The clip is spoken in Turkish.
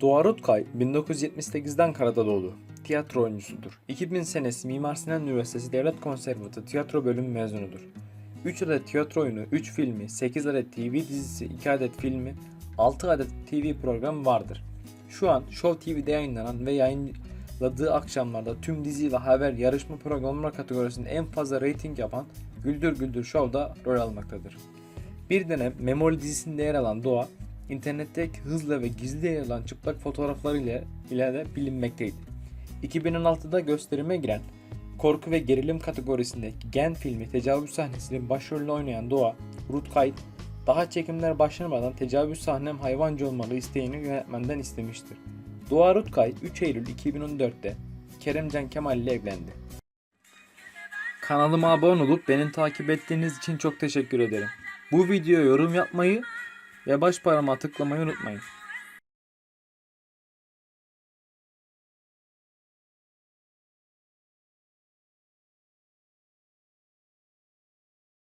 Doğa Rutkay 1978'den Ankara'da doğdu. Tiyatro oyuncusudur. 2000 senesi Mimar Sinan Üniversitesi Devlet Konservatuarı Tiyatro Bölümü mezunudur. 3 adet tiyatro oyunu, 3 filmi, 8 adet TV dizisi, 2 adet filmi, 6 adet TV programı vardır. Şu an Show TV'de yayınlanan ve yayınladığı akşamlarda tüm dizi ve haber yarışma programları kategorisinde en fazla reyting yapan Güldür Güldür Show'da rol almaktadır. Bir dönem Memoli dizisinde yer alan Doğa, internetteki hızla ve gizli yer alan çıplak fotoğraflarıyla ile de bilinmekteydi. 2016'da gösterime giren korku ve gerilim kategorisindeki Gen filmi tecavüz sahnesinin başrolünü oynayan Doğa, Rutkay, daha çekimler başlamadan tecavüz sahnem hayvancı olmalı isteğini yönetmenden istemiştir. Doğa Rutkay 3 Eylül 2014'te Keremcan Kemal ile evlendi. Kanalıma abone olup beni takip ettiğiniz için çok teşekkür ederim. Bu videoya yorum yapmayı ve baş parmağı tıklamayı unutmayın.